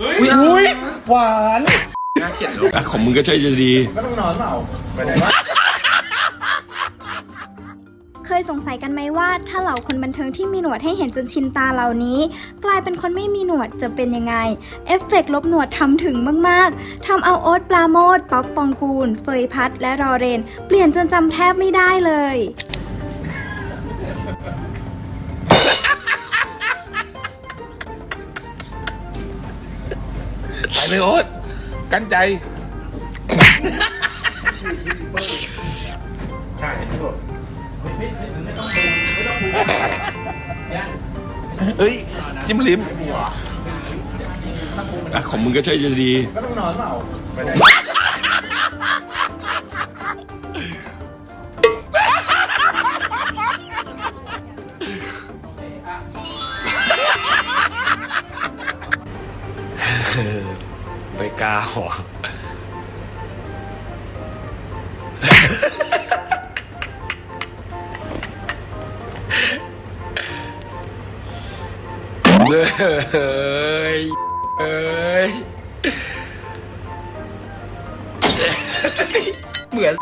อุ้ยหวานอะของมึงก็ใช่จะดี ก็ต้องนอนเปล่าไปไหนวะ เคยสงสัยกันไหมว่า ถ้าเหล่าคนบันเทิงที่มีหนวดให้เห็นจนชินตาเหล่านี้ กลายเป็นคนไม่มีหนวดจะเป็นยังไง เอฟเฟกลบหนวดทำถึงมาก ๆทำเอาโอ๊ตปราโมดป๊อปปองกูล เฟยพัดและรอเรน เปลี่ยนจนจำแทบไม่ได้เลยไปเลยโอ๊ตกันใจ เอ้ยจิ้มลิ้มอะของมึงก็ใช่จะดีก็ต้องนอนเปล่าไปไหนไม่กล้าหรอ เอ้ยเอ้ยเหมือน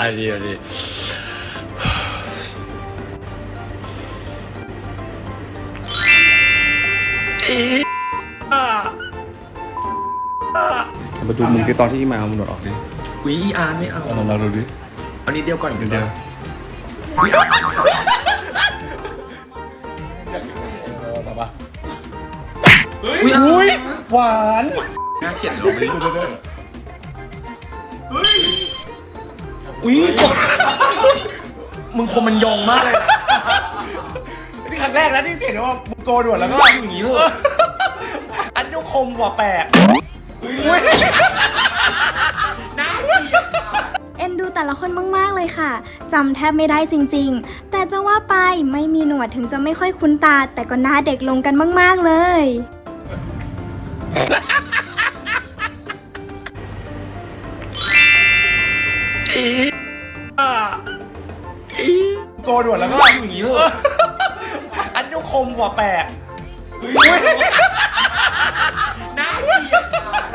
อันนี้อันนี้มาดูมึงคือตอนที่มาเอามึงหนวดออกดิ วิอาร์ไม่เอาลองเราดูดิเอานิดเดียวก่อนเดี๋ยวเดี๋ยวต่อปะอุ้ยอุ้ยหวานน่าเกลียดเราไม่รู้อุ้ยมึงคมมันยงมากเลยนะนี่ครั้งแรกนะที่เห็นว่ามึงโกนหนวดแล้วก็อย่างนี้เลยอันนี้คมกว่าแปลกอุ้ยเอ็นดู แต่ละคนมากๆเลยค่ะจำแทบไม่ได้จริงๆ แต่จะว่าไปไม่มีหนวดถึงจะไม่ค่อยคุ้นตา แต่ก็หน้าเด็กลงกันมากๆเลย โกนหนวดแล้วก็อย่างนี้เลยอันนี้คมกว่าแปลกอุ้าเกลียด